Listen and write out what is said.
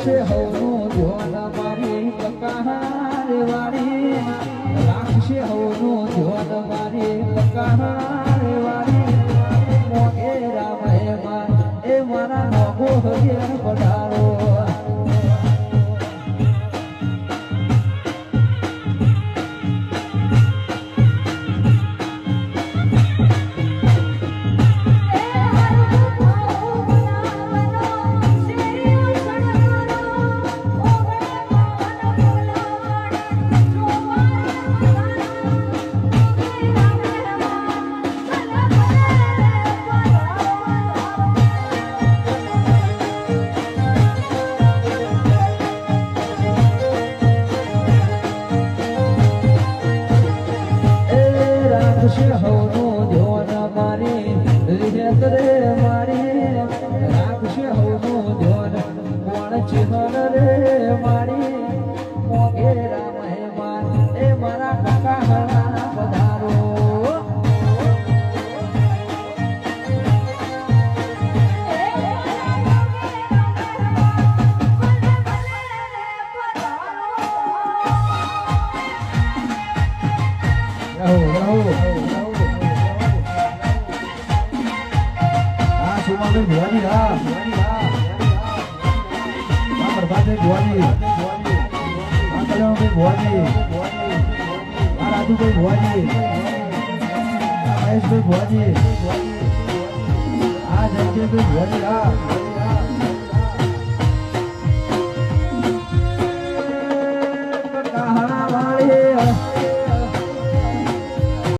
થશે હવનો ધ્યોતા મારી પકાર વાળી. રાખશે હવનો ધ્યોત મારી પકાર વાળી. મોગે રામ એ મારા મોગો હરિયર બધા રાખશે હવનું ધ્યોન મારી રિહત રે રે મારી ભુવાની હા હા પ્રભાતભાઈ ભુવાની હા કલ્યાણભાઈ ભુવાની હા રાજુભાઈ ભુવાની મહેશભાઈ ભુવાની હા જગદીશભાઈ ભુવાની હા